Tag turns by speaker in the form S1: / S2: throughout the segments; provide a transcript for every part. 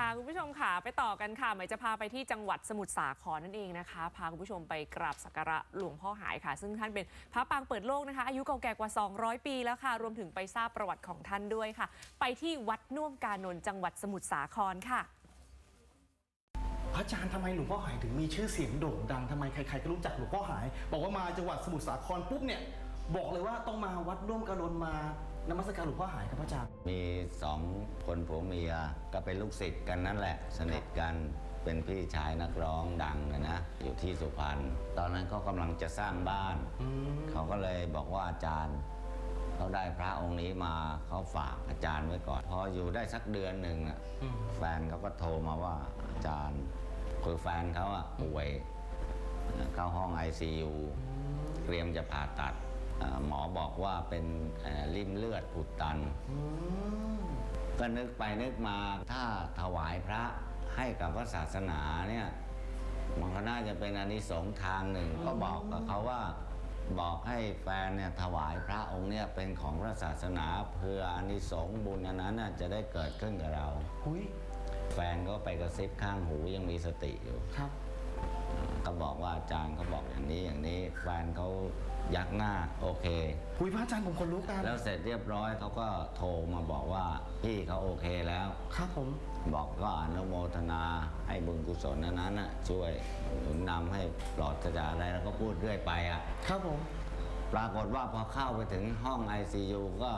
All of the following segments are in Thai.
S1: ค่ะคุณผู้ชมค่ะไปต่อกันค่ะหมายจะพาไปที่จังหวัดสมุทรสาครนั่นเองนะคะ พาคุณผู้ชมไปกราบสักการะหลวงพ่อหายค่ะ ซึ่งท่านเป็นพระปางเปิดโลกนะคะ อายุเก่าแก่กว่า 200 ปีแล้วค่ะ รวมถึงไปทราบประวัติของท่านด้วยค่ะ ไปที่วัดน่วมกานนท์จังหวัดสมุทรสาครค่ะ
S2: พระอาจารย์ทำไมหลวงพ่อหายถึงมีชื่อเสียงโด่งดังทำไมใครๆก็รู้จักหลวงพ่อหาย บอกว่ามาจังหวัดสมุทรสาครปุ๊บเนี่ยบอกเลยว่าต้องมาวัดร่วมกระโดนมา นมัสการหลวงพ่อหายครับพระอาจารย์
S3: มีสองคนผัวเมียก็เป็นลูกศิษย์กันนั่นแหละ สนิทกันเป็นพี่ชายนักร้องดังนะนะอยู่ที่สุพรรณตอนนั้นเขากำลังจะสร้างบ้าน
S2: อืม
S3: เขาก็เลยบอกว่าอาจารย์เขาได้พระองค์นี้มาเขาฝากอาจารย์ไว้ก่อน พออยู่ได้สักเดือนหนึ่งน่ะ
S2: อืม
S3: แฟนเขาก็โทรมาว่าอาจารย์คือแฟนเขาอะป่วย เข้าห้อง ICU เตรียมจะผ่าตัดอ่า หมอบอกว่าเป็นเอ่อริ่มเลือดอุดตัน
S2: อืม
S3: ก็นึกไปนึกมาถ้าถวายพระให้กับพระศาสนาเนี่ยมันก็น่าจะเป็นอานิสงส์ทางหนึ่ง ก็บอกกับเขาว่าบอกให้แฟนเนี่ยถวายพระองค์เนี่ยเป็นของพระศาสนาเพื่ออานิสงส์บุญอันนั้นน่ะจะได้เกิดขึ้นกับเรา
S2: หุย
S3: แฟนก็ไปกระซิบข้างหูยังมีสติอยู่
S2: ครับ
S3: ก็บ อกว่าอาจารย์เขาบอกอย่างนี้อย่างนี้แฟนเขายักหน้าโอเค
S2: หุยพระอาจารย์ผมคนลุกนะ
S3: แล้วเสร็จเรียบร้อยเขาก็โทรมาบอกว่าพี่เขาโอเคแล้ว
S2: ครับผม
S3: บอกก็อนุโมทนาให้บุญกุศลนั้นนั้นน่ะช่วยหนุนนำให้ปลอดจากอะไรแล้วก็พูดเรื่อยไปอะ
S2: ครับผม
S3: ปรากฏว่าพอเข้าไปถึงห้อง ICU ก็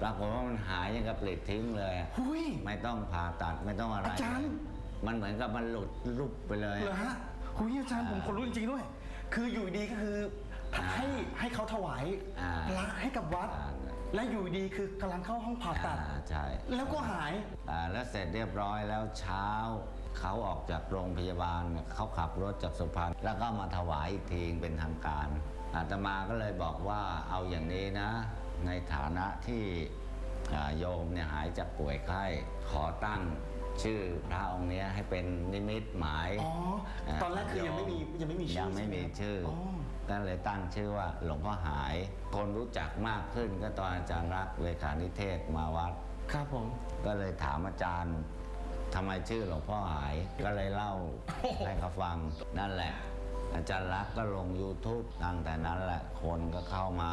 S3: ปรากฏว่ามันหายยังกับปลิดทิ้งเลยอะ
S2: หุย
S3: ไม่ต้องผ่าตัดไม่ต้องอะไร
S2: อาจารย์
S3: มันเหมือนกับมันหลุดลุบไปเลย
S2: เหรอฮะ หุยอาจารย์ผมคนลุกจริงๆด้วย คืออยู่ดีก็คือให้ให้เขาถวาย
S3: อ่า
S2: พระให้กับวัด
S3: อ่า
S2: และอยู่ดีคือกำลังเข้าห้องผ่าตัด
S3: อ่าใช่
S2: แล้วก็หาย
S3: อ่าแล้วเสร็จเรียบร้อยแล้วเช้าเขาออกจากโรงพยาบาลเนี่ยเขาขับรถจากสุพรรณแล้วก็มาถวายอีกทีเป็นทางการอาตมาก็เลยบอกว่าเอาอย่างนี้นะ ในฐานะที่อ่าโยมเนี่ยหายจากป่วยไข้ขอตั้ง ชื่อพระองค์เนี้ยให้เป็นนิมิตหมาย
S2: อ๋อ ตอนแรกคือยังไม่มียังไม่มีชื่อ
S3: ยังไม่มีชื่อ
S2: อ๋อ
S3: ก็เลยตั้งชื่อว่าหลวงพ่อหาย คนรู้จักมากขึ้นก็ตอนอาจารย์รักษณ์เลขานิเทศมาวัด
S2: ครับผม
S3: ก็เลยถามอาจารย์ทำไมชื่อหลวงพ่อหาย ก็เลยเล่าให้เขาฟังนั่นแหละ อาจารย์รักษณ์ก็ลง YouTube ตั้งแต่นั้นแหละคนก็เข้ามา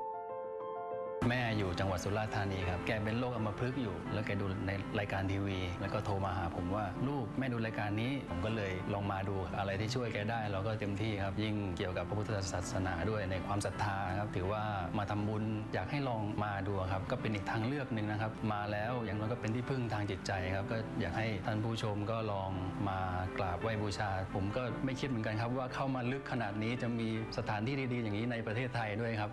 S4: แม่อยู่จังหวัดสุราษฎร์ธานีครับ แกเป็นโรคอัมพฤกษ์อยู่ แล้วแกดูในรายการทีวี แล้วก็โทรมาหาผมว่าลูกแม่ดูรายการนี้ ผมก็เลยลองมาดูอะไรที่ช่วยแกได้ เราก็เต็มที่ครับ ยิ่งเกี่ยวกับพระพุทธศาสนาด้วยในความศรัทธาครับ ถือว่ามาทำบุญอยากให้ลองมาดูครับ ก็เป็นอีกทางเลือกหนึ่งนะครับ มาแล้วอย่างน้อยก็เป็นที่พึ่งทางจิตใจครับ ก็อยากให้ท่านผู้ชมก็ลองมากราบไหว้บูชา ผมก็ไม่คิดเหมือนกันครับว่าเข้ามาลึกขนาดนี้จะมีสถานที่ดีๆ อย่างนี้ในประเทศไทยด้วยครับ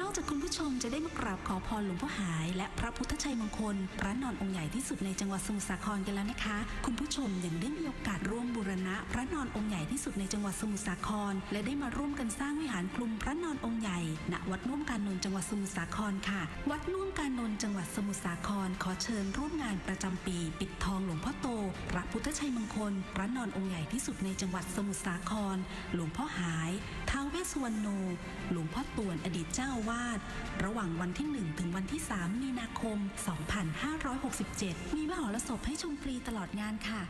S5: นอกจากคุณผู้ชมจะได้มากราบขอพรหลวงพ่อหาย และพระพุทธชัยมงคลพระนอนองค์ใหญ่ที่สุดในจังหวัดสมุทรสาครกันแล้วนะคะ คุณผู้ชมยังได้มีโอกาสร่วมบูรณะ พระนอนองค์ใหญ่ที่สุดในจังหวัดสมุทรสาคร และได้มาร่วมกันสร้างวิหารคลุมพระนอนองค์ใหญ่ณวัดน่วมการนนท์จังหวัดสมุทรสาครค่ะ วัดน่วมการนนท์จังหวัดสมุทรสาคร ขอเชิญร่วมงานประจำปี ปิดทองหลวงพ่อโต พระพุทธชัยมงคล พระนอนองค์ใหญ่ที่สุดในจังหวัดสมุทรสาคร หลวงพ่อหายท้าวเวสสุวรรณโนหลวงพ่อต่วนอดีตเจ้าอาวาสระหว่างวันที่ 1 ถึงวันที่ 3 มีนาคม 2567 มีมหรสพให้ชมฟรีตลอดงานค่ะ